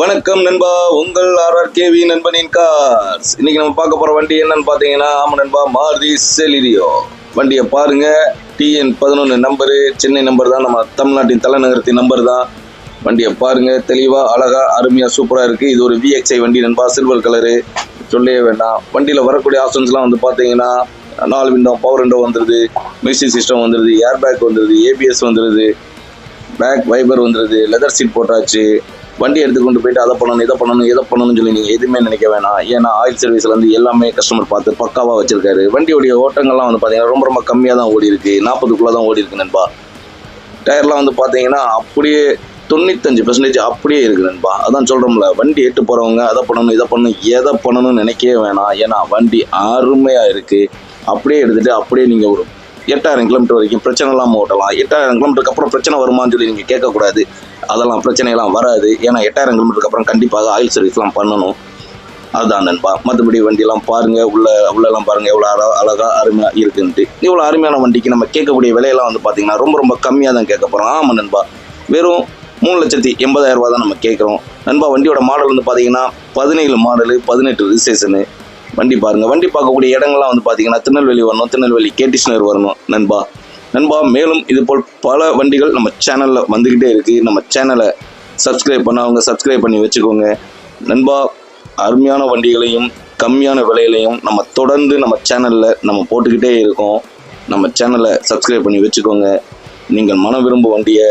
வணக்கம் நண்பா. உங்கள் ஆர்ஆர்கேவி நண்பனின் கார்ஸ் இன்னைக்கு நம்ம பார்க்க போற வண்டி என்னன்னு பார்த்தீங்கன்னா ஆமா நண்பா மாருதி செலிரியோ வண்டியை பாருங்க. டிஎன் பதினொன்று நம்பரு சென்னை நம்பர் தான். நம்ம தமிழ்நாட்டின் தலைநகரத்தின் நம்பர் தான். வண்டியை பாருங்க. தெளிவா அழகா அருமையா சூப்பரா இருக்கு. இது ஒரு விஎக்ஸ்ஐ வண்டி நண்பா. சில்வர் கலரு சொல்லவே வேண்டாம். வண்டியில் வரக்கூடிய ஆப்ஷன்ஸ்லாம் வந்து பார்த்தீங்கன்னா நாலு விண்டோ பவர் விண்டோ வந்துருது. மியூசிக் சிஸ்டம் வந்துருது. ஏர் பேக் வந்துருது ஏபிஎஸ் வந்துருது. பேக் வைபர் வந்துருது லெதர் சீட் போட்டாச்சு வண்டி எடுத்து கொண்டு போயிட்டு அதை பண்ணணும் இதை பண்ணணும் இதை பண்ணணும்னு சொல்லி நீங்கள் எதுவுமே நினைக்க வேணாம். ஏன்னா ஆயில் சர்வீஸ்ல இருந்து எல்லாமே கஸ்டமர் பார்த்து பக்காவாக வச்சிருக்காரு. வண்டியோடைய ஓட்டங்கள்லாம் வந்து பார்த்தீங்கன்னா ரொம்ப ரொம்ப கம்மியாக தான் ஓடி இருக்கு. நாற்பதுக்குள்ளே தான் ஓடி இருக்கு நண்பா. டயர்லாம் வந்து பார்த்தீங்கன்னா அப்படியே தொண்ணூத்தஞ்சு பெர்சன்டேஜ் அப்படியே இருக்கு நண்பா. அதான் சொல்கிறோம்ல வண்டி எட்டு போகிறவங்க அதை பண்ணணும் இதை பண்ணணும் எதை பண்ணணும்னு நினைக்கவே வேணாம். ஏன்னா வண்டி அருமையாக இருக்குது அப்படியே எடுத்துகிட்டு அப்படியே நீங்கள் ஒரு எட்டாயிரம் கிலோமீட்டர் வரைக்கும் பிரச்சனை இல்லாமல் ஓட்டலாம். எட்டாயிரம் கிலோமீட்டருக்கு அப்புறம் பிரச்சனை வருமான்னு சொல்லி நீங்கள் கேட்கக்கூடாது. அதெல்லாம் பிரச்சனையெல்லாம் வராது. ஏன்னா எட்டாயிரம் கிலோமீட்டருக்கு அப்புறம் கண்டிப்பாக ஆயில் சர்வீஸ்லாம் பண்ணணும். அதுதான் நண்பா. மற்றபடி வண்டியெல்லாம் பாருங்கள் உள்ள உள்ளெல்லாம் பாருங்கள் எவ்வளோ அழ அழகாக அருமையாக இருக்குன்ட்டு. இவ்வளோ அருமையான வண்டிக்கு நம்ம கேட்கக்கூடிய விலையெல்லாம் வந்து பார்த்தீங்கன்னா ரொம்ப ரொம்ப கம்மியாக தான் கேட்க போகிறோம் ஆமாம் நண்பா. வெறும் மூணு லட்சத்தி எண்பதாயிரம் ரூபா தான் நம்ம கேட்குறோம். நண்பா வண்டியோட மாடல் வந்து பார்த்தீங்கன்னா பதினேழு மாடலு பதினெட்டு ரிஜிஸ்ட்ரேஷனு வண்டி பாருங்க. வண்டி பார்க்கக்கூடிய இடங்கள்லாம் வந்து பார்த்தீங்கன்னா திருநெல்வேலி வரணும் திருநெல்வேலி கேட்டிஸ்னர் வரணும் நண்பா. நண்பா மேலும் இது போல் பல வண்டிகள் நம்ம சேனலில் வந்துக்கிட்டே இருக்கு. நம்ம சேனலை சப்ஸ்கிரைப் பண்ணவங்க சப்ஸ்கிரைப் பண்ணி வச்சுக்கோங்க. நண்பா அருமையான வண்டிகளையும் கம்மியான விலையிலையும் நம்ம தொடர்ந்து நம்ம சேனலில் நம்ம போட்டுக்கிட்டே இருக்கோம். நம்ம சேனலை சப்ஸ்கிரைப் பண்ணி வச்சுக்கோங்க. நீங்கள் மனம் விரும்ப வண்டியை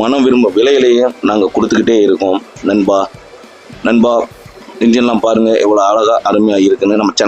மனம் விரும்ப விலையிலையும் நாங்கள் கொடுத்துக்கிட்டே இருக்கோம். நண்பா நண்பா இன்ஜின்லாம் பாருங்கள் எவ்வளோ அழகாக அருமையாக இருக்குன்னு நம்ம சேனல்